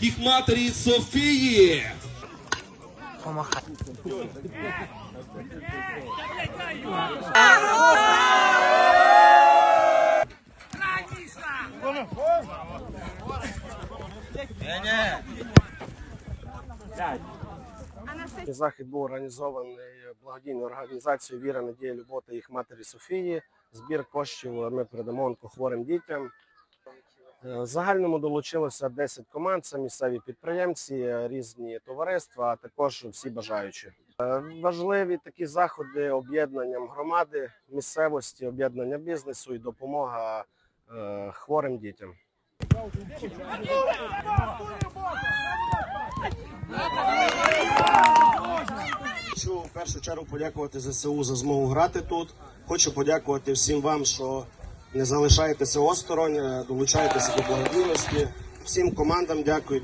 їх матері Софії. Захід був організований благодійною організацією Віра, Надія, Любов та їх матері Софії. Збір коштів ми передамо онкохворим дітям. Е, загальному долучилося 10 команд. Це місцеві підприємці, е, різні товариства, а також всі бажаючі. Е, Важливі такі заходи об'єднанням громади, місцевості, об'єднання бізнесу і допомога хворим дітям. Хочу в першу чергу подякувати ЗСУ за змогу грати тут. Хочу подякувати всім вам, що не залишайтеся осторонь, долучайтеся до благодійності. Всім командам дякую.